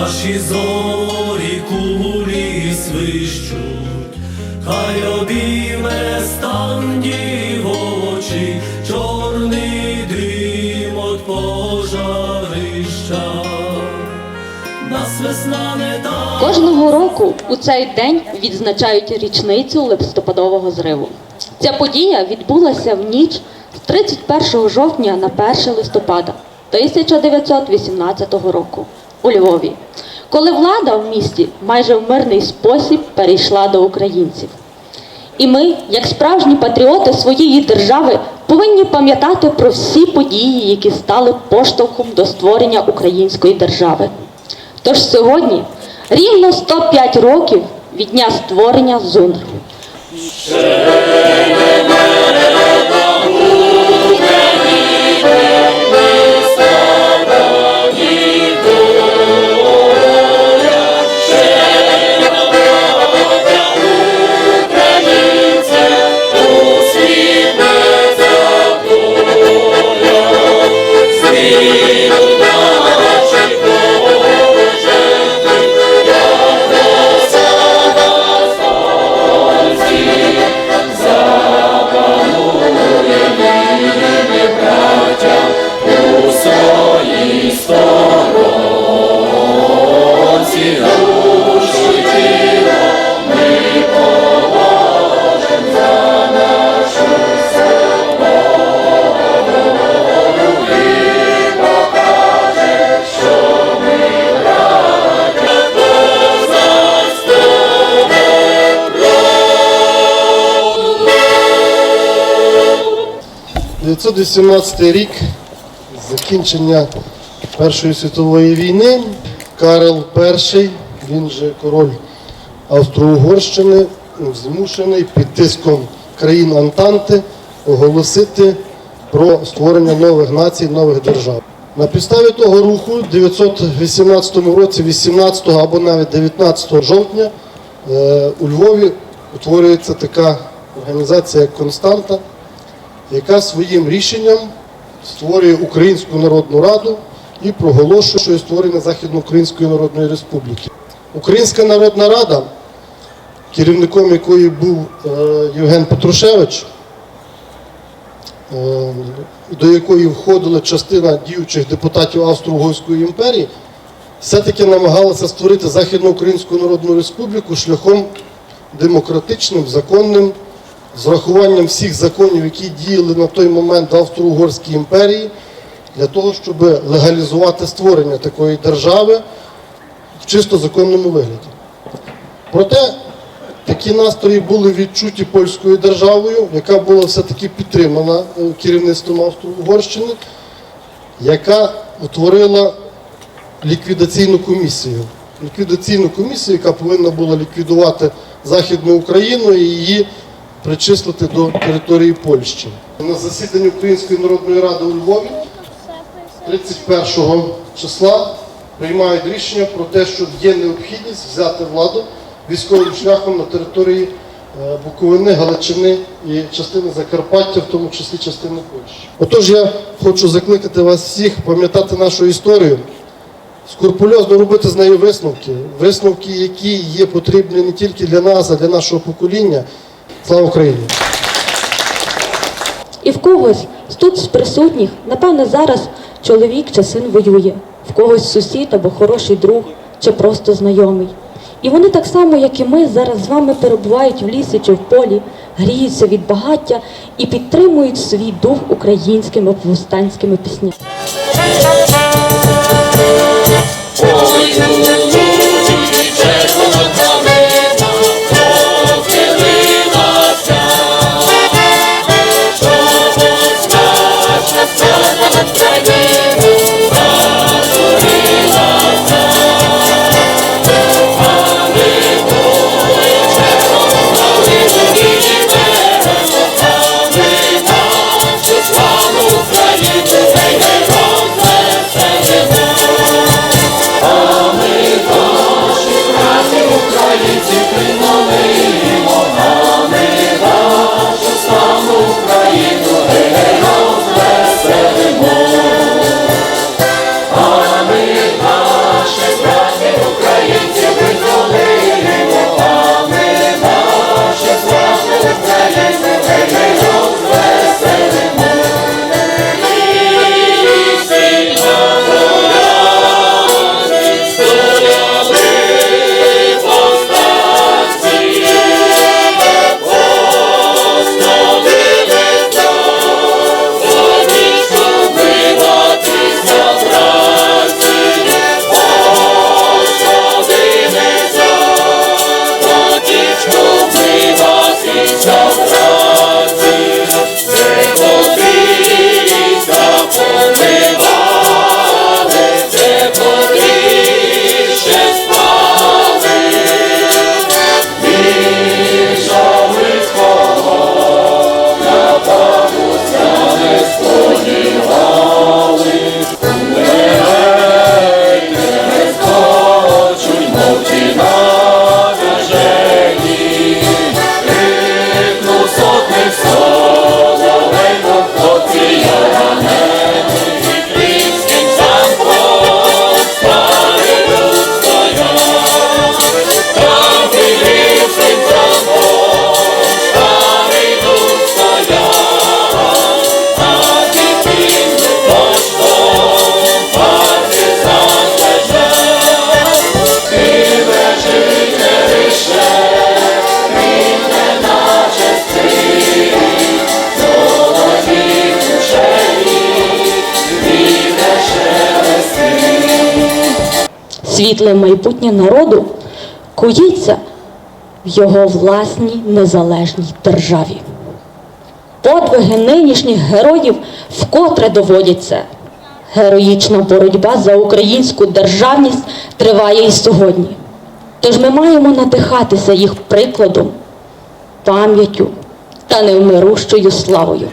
наші зорі кулі свищуть, хай обійме стан дівочі, чорний дим от пожарища. Нас весна не та Кожного року у цей день відзначають річницю листопадового зриву. Ця подія відбулася в ніч з 31 жовтня на 1 листопада 1918 року у Львові, коли влада в місті майже в мирний спосіб перейшла до українців. І ми, як справжні патріоти своєї держави, повинні пам'ятати про всі події, які стали поштовхом до створення української держави. Тож сьогодні рівно 105 років від дня створення ЗУНР. – 918 рік закінчення Першої світової війни. Карл І, він же король Австро-Угорщини, змушений під тиском країн Антанти оголосити про створення нових націй, нових держав. На підставі того руху в 918 році, 18 або навіть 19 жовтня, е, у Львові утворюється така організація як Константа, яка своїм рішенням створює Українську Народну Раду і проголошує створення Західноукраїнської Народної Республіки. Українська Народна Рада, керівником якої був е, Євген Петрушевич, е, до якої входила частина діючих депутатів Австро-Угорської імперії, все-таки намагалася створити Західноукраїнську Народну Республіку шляхом демократичним, законним, з врахуванням всіх законів, які діяли на той момент в Австро-Угорській імперії, для того, щоб легалізувати створення такої держави в чисто законному вигляді. Проте такі настрої були відчуті польською державою, яка була все-таки підтримана е, керівництвом Австро-Угорщини, яка утворила ліквідаційну комісію. Ліквідаційну комісію, яка повинна була ліквідувати Західну Україну і її причислити до території Польщі. На засіданні Української народної ради у Львові 31 числа приймають рішення про те, що є необхідність взяти владу військовим шляхом на території е, Буковини, Галичини і частини Закарпаття, в тому числі частини Польщі. Отож, я хочу закликати вас всіх пам'ятати нашу історію, скрупульозно робити з нею висновки, висновки, які є потрібні не тільки для нас, а для нашого покоління. Слава Україні! І в когось з тут з присутніх, напевне, зараз чоловік чи син воює, в когось сусід або хороший друг, чи просто знайомий. І вони так само, як і ми, зараз з вами перебувають в лісі чи в полі, гріються від багаття і підтримують свій дух українськими повстанськими піснями. Світле майбутнє народу кується в його власній незалежній державі. Подвиги нинішніх героїв вкотре доводяться. Героїчна боротьба за українську державність триває і сьогодні. Тож ми маємо надихатися їх прикладом, пам'яттю та невмирущою славою.